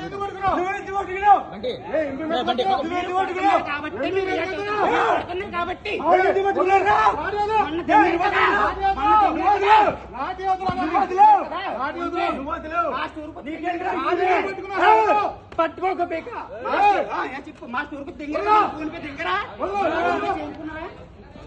కాబట్టి పట్టుకోక బేక చెప్పు మా తూర్పు దింగరా ఫోన్ పే చేసుకున్నారా?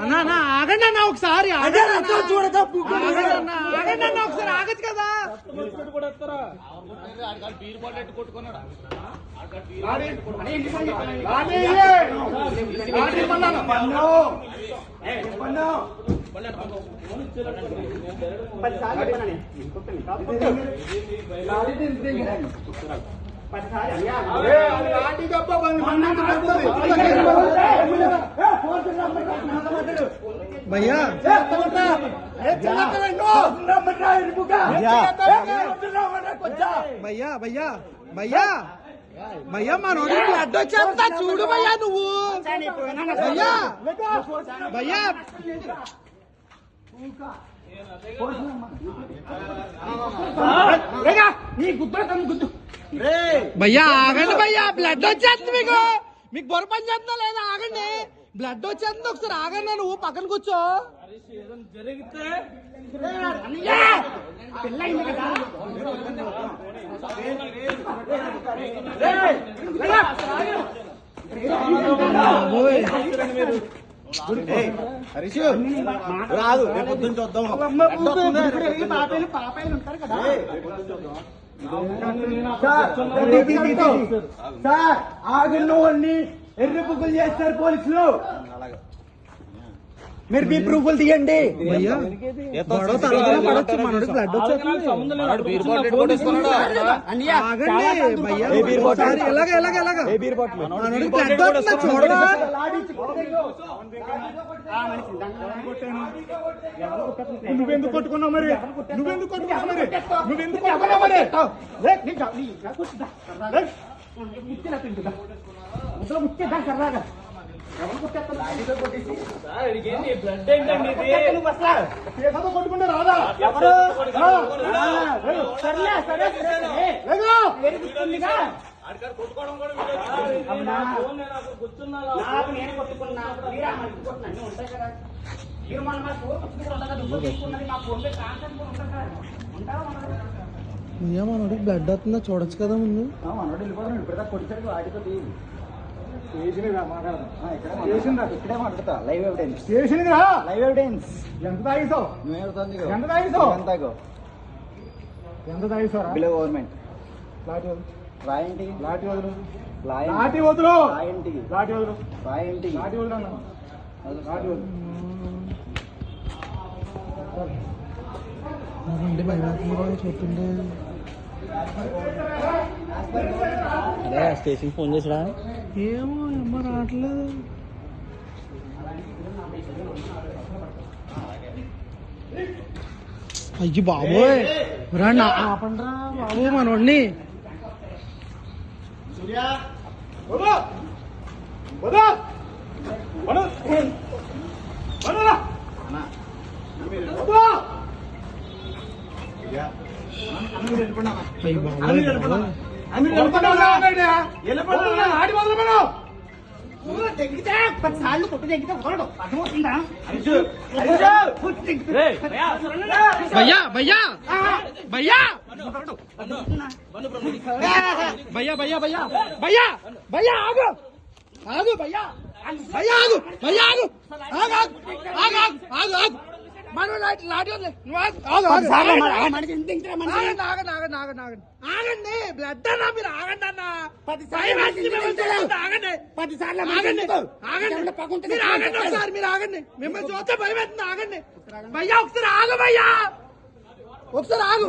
అన్నా ఆగండి అన్న ఒకసారి ఆగండి అన్న. ఆగండి అన్న, ఒకసారి ఆగచ్చు కదా? పదిసార్లు చెప్పాను నేను. ఇంకొకటి కాకపోతే పదిసార్లు అయ్యా. భయ్యా భయ్యా భయ్యా భయ్యా భయ్యా మా నోటి బ్లడ్ వచ్చేస్తా చూడు భయ్యా నువ్వు భయ్యా భయ్యా రేగా, నీ గుద్దలు తమ్ము గుద్దు భయ్యా ఆగండి భయ్యా బ్లడ్ వచ్చేస్తుంది మీకు. మీకు బొర పని చేస్తున్నా లేదా? ఆగండి. బ్లడ్ వచ్చేస్తుంది ఒకసారి ఆగండి నువ్వు పక్కన కూర్చో. రేగా, ఓయ్. రాదు రేపు పొద్దున్న చూద్దాం పాపాయిలు ఉంటారు కదా. సార్ ఆగిన వాళ్ళని ఎర్రి బుక్కులు చేస్తారు పోలీసులు. మీరు మీ ప్రూఫ్లు తీయండి. పడొచ్చు మనోడికి బ్లడ్ నువ్వెందుకు కొట్టుకున్నావు మరి? నువ్వెందుకు కొట్టుకున్నావు మరి? నువ్వెందుకు కొట్టుకున్నావు మరి? లే, నీ గా- నీ గా కూర్చుందా. కొట్టుకుంటే రాదా ఎవరు? సర్లే, సరే, నేను కొట్టుకున్నా అన్నీ ఉంటాయి కదా మీరు మన మా ఫోన్ కొట్టుకుని ఉండగా దుబ్బు తీసుకున్నది మా ఫోన్ పే కాన్సెప్ట్ కూడా ఉంటుంది కదా ఉంటావా ఉండదా? భయ్యా మనోడికి బ్లడ్ వస్తుందా చూడొచ్చు కదా ముందు మనోడు వెళ్ళిపోతున్నాడు ఇప్పుడు కొట్టాడు స్టేషన్ ఇక్కడే మాట్లాడతా. లైవ్ ఎవిడెన్స్ స్టేషన్ రా. లైవ్ ఎవిడెన్స్ ఎంత తాగిస్తావు నువ్వేమవుతుంది ఎంత తాగిస్తావు ఎంత ఎంత తాగిస్తారా బిలో గవర్నమెంట్ లాటి వదులు. రాయంటి లాటి వదులు. రాయంటి లాటి వదులు. రాయంటి లాటి వదులు. రాయంటి లాటి వదులు అన్న. లాటి వదులు. నాకండి భయపడుతుంది చూస్తుంటే అదే స్టేషన్ ఫోన్ చేసిరా? ఏమో ఏమో రావట్లేదు. అయ్యి బాబోయ్. రండి ఆపండ్రా బాబు మనోడిని. అయ్యి బాబోయ్. ఆడి వదలు మనం. తెగితే పదిసార్లు కొట్టు తెగితే వదలడు. అర్థమవుతుందా? భయ్యా. భయ్యా భయ్యా. భయ్యా. భయ్యా భయ్యా భయ్యా. భయ్యా ఆగు. ఆగు భయ్యా. భయ్యా ఆగు. భయ్యా ఆగు. ఆగు ఆగు ఆగు. ఆగు ఆగు. మనం లాటి? ఆగండి ఆగండి ఆగండి ఆగండి ఆగండి. బ్లడ్ అన్నా మీరు ఆగండి అన్న. ఆగండి. పదిసార్లు? మీరు ఆగండి ఒకసారి మీరు ఆగండి. మిమ్మల్ని చూస్తే భయం వేస్తుంది ఆగండి. భయ్యా ఒకసారి ఆగు భయ్యా. ఒకసారి ఆగు.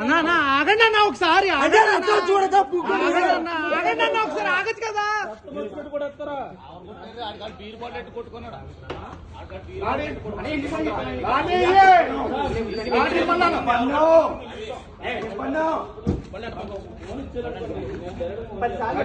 అన్నా ఆగండి ఒకసారి చూడదా ఆగండి అన్న ఒకసారి ఆగచ్చు కదా. పది సార్లు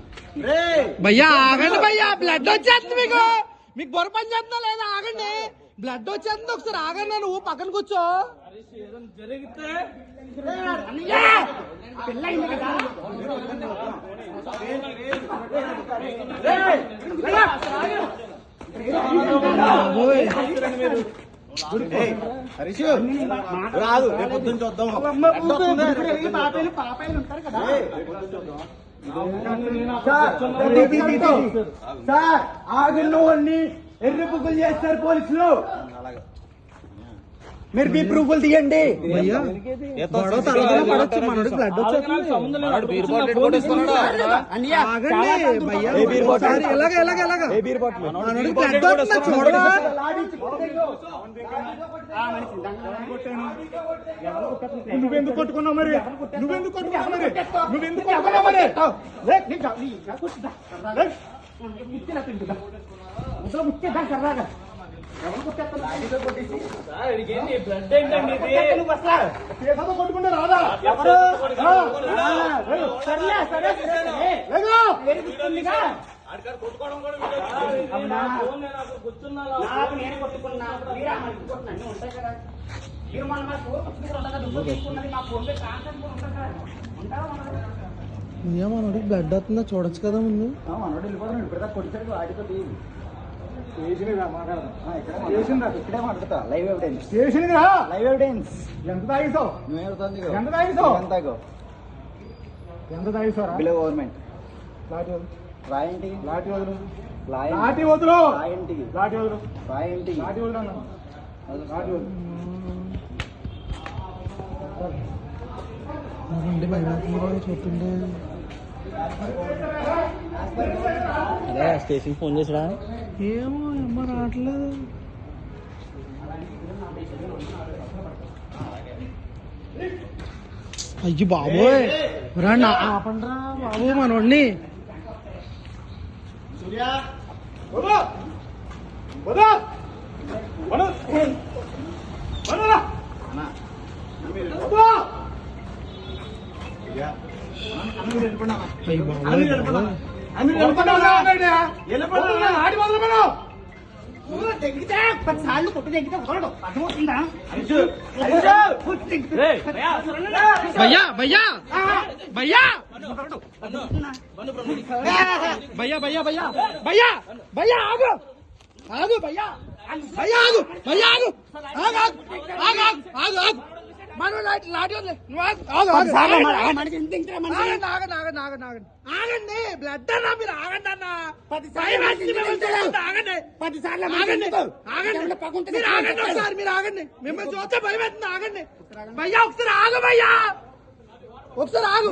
భయ్యా ఆగండి భయ్యా బ్లడ్ వచ్చేస్తుంది మీకు మీకు బొర పని చేస్తున్నా లేదా ఆగండి బ్లడ్ వచ్చేస్తుంది ఒకసారి ఆగండి నువ్వు పక్కన కూర్చో ఓయ్. రాదు రేపు పొద్దున్న చూద్దాం పాపాయలు పాపాయలు ఉంటారు కదా సార్ ఆగున్న వాడిని ఎర్రి పుగ్గులు చేస్తారు పోలీసులు. మీరు బీ ప్రూఫ్లు తీయండి నువ్వెందుకు కొట్టుకున్నావు మరి నువ్వెందుకు కొట్టుకున్నావు మరి నువ్వెందుకు కొట్టుకున్నావు మరి కొట్టుకుంటే బ్లడ్ అవుతుందా చూడొచ్చు కదా ముందు. వెళ్ళిపోతున్నాడు. ఇప్పుడు కొట్టాడు ఆడిపోతే వాడితో ఇక్కడే మాట్లాడతా. Live evidence station live evidence ఎంత తాగిస్తావు ఎంత తాగిస్తావు ఎంత తాగావు ఎంత తాగిస్తావు బిలో గవర్నమెంట్. రాయంటి లాటి వదులు. లాటి వదులు. రాయంటి లాటి వదులు. రాయంటి లాటి వదులు లాటి భయపడుతుంది చూస్తుండే స్టేషన్ ఫోన్ చేసిరా ఏమో ఏమో రావట్లేదు అయ్యి బాబోయ్ రండి ఆపండ్రా బాబు మనోడిని అయ్యి బాబోయ్ ఆడి తెగితే పదిసార్లు కొట్టు తెగితే వదలడు అర్థమవుతుందా భయ్యా. భయ్యా భయ్యా. భయ్యా. భయ్యా భయ్యా భయ్యా. భయ్యా ఆగు. ఆగు భయ్యా. భయ్యా ఆగు. భయ్యా ఆగు. ఆగు ఆగు. ఆగు ఆగు. ఆగు ఆగు. మనం లాటోళ్ళు ఆగండి. ఆగండి ఆగండి ఆగండి ఆగండి ఆగండి. బ్లడ్ అన్నా మీరు ఆగండి అన్న. ఆగండి. పదిసార్లు ఆగండి. ఆగండి. మీరు ఆగండి ఒకసారి మీరు ఆగండి. మిమ్మల్ని చూస్తే భయం అవుతుంది ఆగండి. భయ్యా ఒకసారి ఆగు భయ్యా. ఒకసారి ఆగు.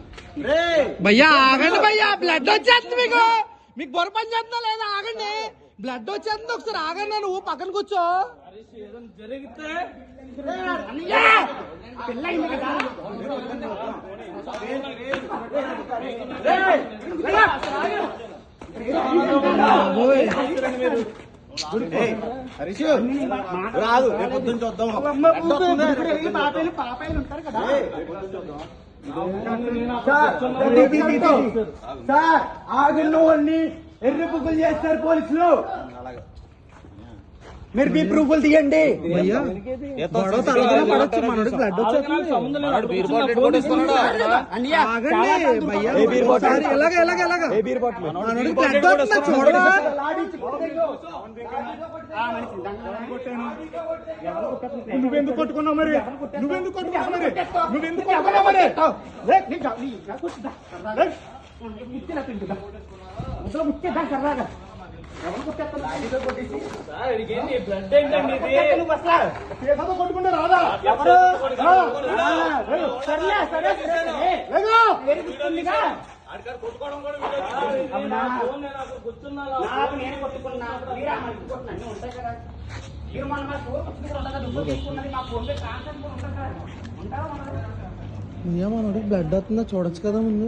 భయ్యా ఆగండి భయ్యా బ్లడ్ వచ్చేస్తుంది మీకు మీకు బొర పని చేస్తున్నా లేదా ఆగండి బ్లడ్ వచ్చేస్తుంది ఒకసారి ఆగండి నువ్వు పక్కన కూర్చో అన్నయ్య, పిల్ల అయింది కదా ఓయ్. హరీష్ రాదు రేపు పొద్దున్న చూద్దాం పాపాయలు పాపాయలు ఉంటారు కదా సార్ ఆగిన వాళ్ళని ఎర్రి బుక్కులు చేస్తారు పోలీసులు. మీరు మీ ప్రూఫ్లు తీయండి. నువ్వెందుకు కొట్టుకున్నావు మరి? నువ్వెందుకు కొట్టుకున్నావు మరి? నువ్వెందుకు కొట్టుకున్నావు మరి? కొట్టుకుంటే ఏమన్నాడు బ్లడ్ అవుతుందా చూడొచ్చు కదా ముందు.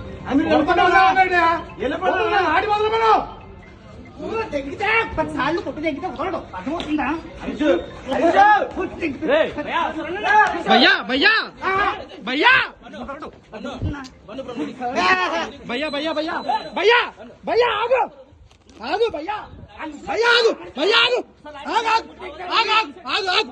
ఆడి వదలు మనం నువ్వు తెగితే పదిసార్లు కొట్టు తెగితే వదలడు అర్థమవుతుందా భయ్యా. భయ్యా భయ్యా. భయ్యా. భయ్యా భయ్యా భయ్యా. భయ్యా ఆగు. ఆగు భయ్యా. భయ్యా ఆగు. భయ్యా ఆగు. ఆగు ఆగు ఆగు. ఆగు ఆగు.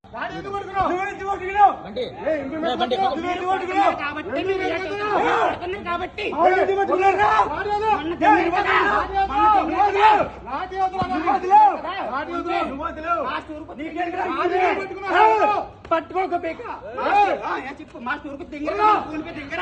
పట్టుకోక బేకా. మాస్టర్ దగ్గర దగ్గర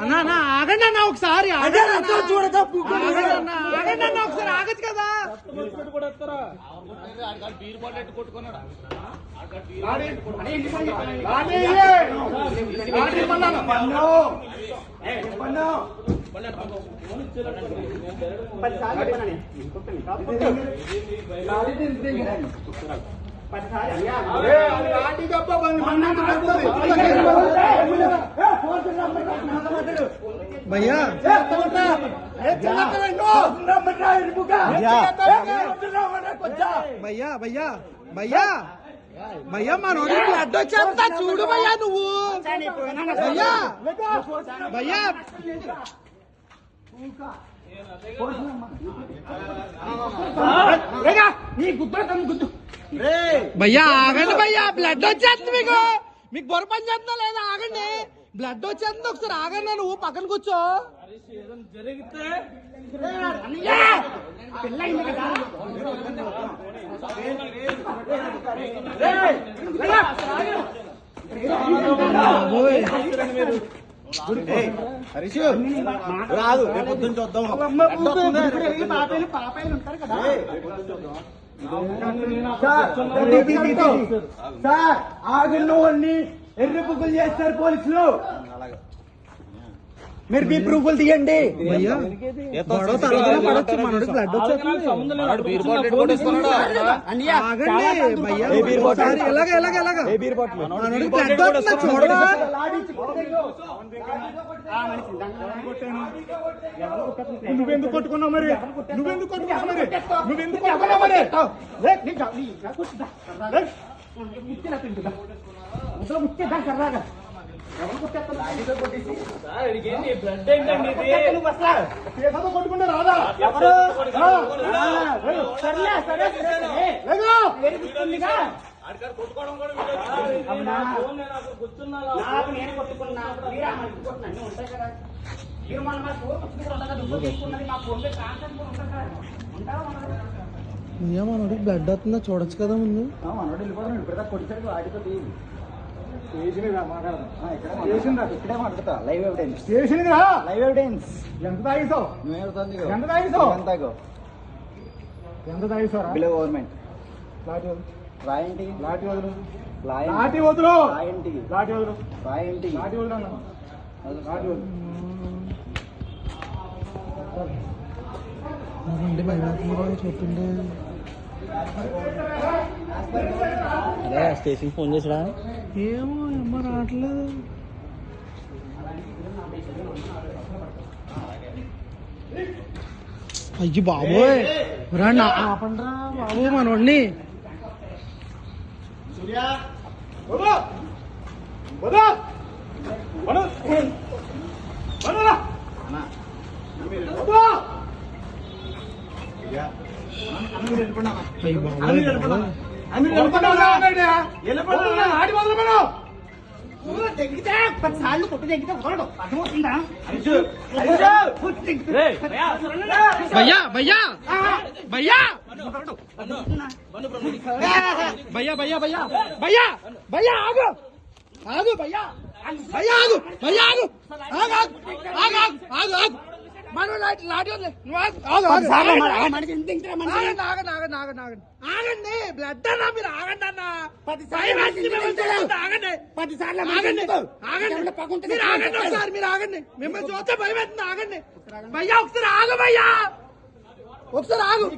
అన్నా ఆగండి అన్న ఒకసారి చూడదా ఆగండి అన్న ఒకసారి ఆగచ్చు కదా. పది సార్లు ಆಂಟಿಗಪ್ಪ ಬಂದು ಹನ್ನೊಂದು भैया భయ్యా భయ్యా భయ్యా భయ్యా మనోడికి అడ్డొచ్చేస్తా చూడు భయ్యా నువ్వు భయ్యా భయ్యా నీ గుద్దు తను గుద్దు భయ్యా ఆగండి భయ్యా బ్లడ్ వచ్చేస్తుంది మీకు. మీకు బొర పని చేస్తున్నా లేదా? ఆగండి. బ్లడ్ వచ్చేస్తుంది ఒకసారి ఆగండి నువ్వు పక్కన కూర్చో. ఓయ్. హరీష్ రాదు రేపు పొద్దున్న చూద్దాం పాపాయలు ఉంటారు కదా. సార్ ఆగిన వాళ్ళని ఎర్రి బుక్కులు చేస్తారు పోలీసులు. మీరు మీ ప్రూఫ్లు తీయండి. నువ్వెందుకు కొట్టుకున్నావు మరి? నువ్వెందుకు కొట్టుకున్నావు మరి? నువ్వెందుకు కొట్టుకున్నావు మరి? ముత్తిన తింటుందా ముత్తిన కర్రాగా కొట్టుకుంటే బ్లడ్ వస్తుందో చూడొచ్చు కదా ముందు. మనోడు ఇప్పుడు కొట్టి వాడిపోతే స్టేషన్ రా ఇక్కడే మాట్లాడతా లైవ్ ఎవిడెన్స్ స్టేషన్ రా. లైవ్ ఎవిడెన్స్ ఎంత ఎంత ఎంత ఎంత బిలో గవర్నమెంట్. రాయంటి? లాటి వదులు. లాటి వదులు. రాయంటి. లాటి వదులు. రాయంటి. లాటి వదులు లాటి వదులు. నాకంటే భయపడుతుంది చెప్తుండే స్టేషన్ ఫోన్ చేసిరా? ఏమో అమ్మ రావట్లేదు. అయ్యి బాబోయ్. రా నా ఆపండ్రా బాబు మనోడిని. వదలు. వదలు. అయ్యి బాబోయ్ బాబోయ్. పదిసార్లు కొట్టు దగ్గర వదలడు అర్థమవుతుందా భయ్యా. భయ్యా భయ్యా భయ్యా. భయ్యా. భయ్యా భయ్యా భయ్యా. ఆగు. ఆగు భయ్యా. భయ్యా ఆగు. భయ్యా ఆగు. ఆగు ఆగు. ఆగు ఆగు ఆగు. ఆగండి. బ్లడ్ అన్నా మీరు ఆగండి అన్నా. ఆగండి. పదిసార్లు ఆగండి. ఆగండి. మీరు ఆగండి ఒకసారి మీరు ఆగండి. మిమ్మల్ని చూస్తే భయం అవుతుంది ఆగండి. భయ్యా ఒకసారి ఆగ భయ్యా. ఒకసారి ఆగు.